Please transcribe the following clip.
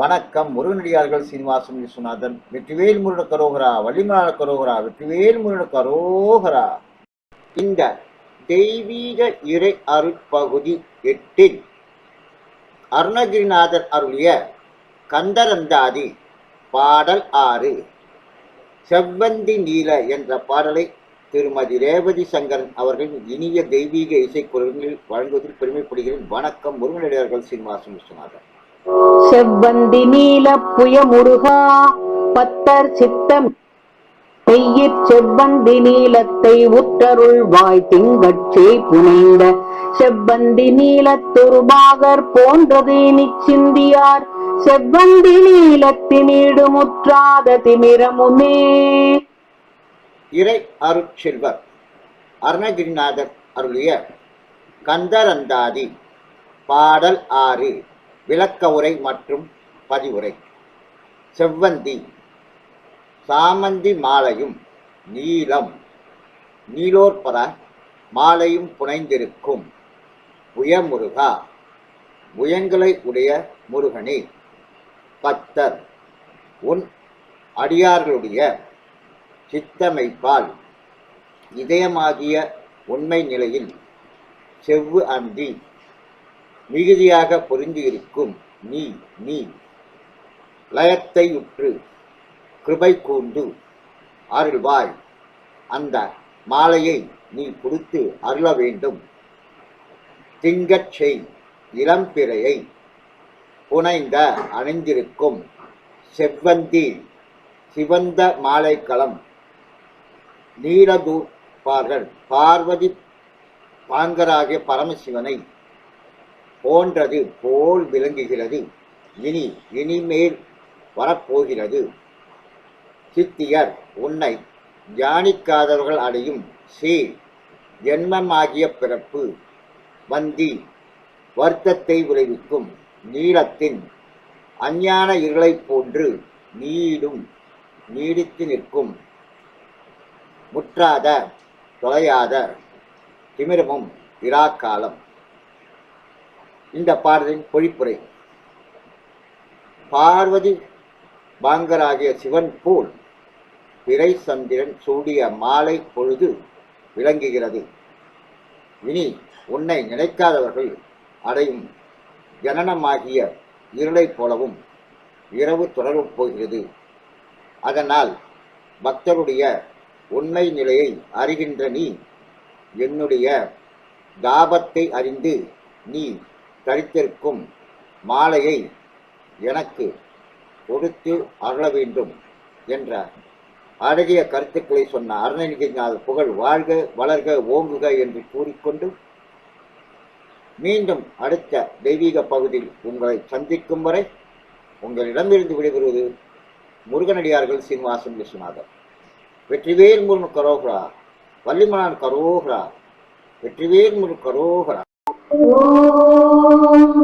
வணக்கம். முருகனடியார்கள் சீனிவாசன் விஸ்வநாதன் வெற்றிவேல் முருகன கரோகரா வள்ளிமலான கரோகரா வெற்றிவேல் முருகன கரோகரா. இந்த தெய்வீக இறை அருட்பகுதி எட்டில் அருணகிரிநாதர் அருளிய கந்தரந்தாதி பாடல் ஆறு செவ்வந்தி நீல என்ற பாடலை திருமதி ரேவதி சங்கரன் அவர்களின் இனிய தெய்வீக இசைக்குழுவில் வழங்குவதில் பெருமைப்படுகிறேன். வணக்கம். முருகனடியார்கள் சீனிவாசன் விஸ்வநாதன். செவ்வந்தி நீல புய முருகா பத்தர் சித்தம். பெய்யிற் செவ்வந்தி நீலத்தை உற்றருள் வாய் திங்கட்சே புனைந்த. செவ்வந்தி நீலத்தொருபாகர் போன்றது நிச்சிந்தியார் செவ்வந்தி நீலத்தினீடு முற்றாத திமிரமுமே. இறை அருட்செல்வர் அருணகிரிநாதர் அருளிய கந்தரந்தாதி பாடல் ஆறு. விளக்க உரை மற்றும் பதிவுரை. செவ்வந்தி சாமந்தி மாலையும் நீலம் நீலோற்பர மாலையும் புனைந்திருக்கும். புயமுருகா புயங்களை உடைய முருகனே பத்தர் உன் அடியார்களுடைய சித்தமைப்பால் இதயமாகிய உண்மை நிலையில் செவ்வு அந்தி மிகுதியாக பொருந்தியிருக்கும். நீ நீ. லயத்தை உற்று கிருபை கூர்ந்து அருள்வாய். அந்த மாலையை நீ கொடுத்து அருள வேண்டும். திங்கச் செய் இளம்பிறையை புனைந்த அணிந்திருக்கும். செவ்வந்தி சிவந்த மாலைக்களம் நீலதூப்பார்கள் பார்வதி பாங்கராகிய பரமசிவனை போன்றது போல் விளங்குகிறது. இனி இனிமேல் வரப்போகிறது. சித்தியர் உன்னை தியானிக்காதவர்கள் அடையும். சே ஜென்மமாகிய பிறப்பு வந்தி வருத்தத்தை விளைவிக்கும். நீளத்தின் அஞ்ஞான இருளைப் போன்று நீடும் நீடித்து நிற்கும். முற்றாத தொலையாத திமிரமும் இராக்காலம் இந்த பாடலின் பொழிப்புரை. பார்வதி பாங்கராகிய சிவன் போல் பிறை சந்திரன் சூடிய மாலை பொழுது விளங்குகிறது. இனி உன்னை நினைக்காதவர்கள் அடையும் ஜனனமாகிய இருளைப் போலவும் இரவு தொடரப் போகிறது. அதனால் பக்தருடைய உண்மை நிலையை அறிகின்ற நீ என்னுடைய தாபத்தை அறிந்து நீ தரித்திருக்கும் மாலையை எனக்கு கொடுத்து அருள வேண்டும் என்ற அழகிய கருத்துக்களை சொன்ன அருணகிரிநாத புகழ் வாழ்க வளர்க ஓங்குக என்று கூறிக்கொண்டு மீண்டும் அடுத்த தெய்வீக பகுதியில் உங்களை சந்திக்கும் வரை உங்களிடமிருந்து விடைபெறுவது முருகனடியார்கள் சீனிவாசன் விஸ்வநாதன் வெற்றிவேல் முருகன் கரோகரா வள்ளிமலான் கரோகரா வெற்றிவேல் முருகன் கரோகரா. ஓம்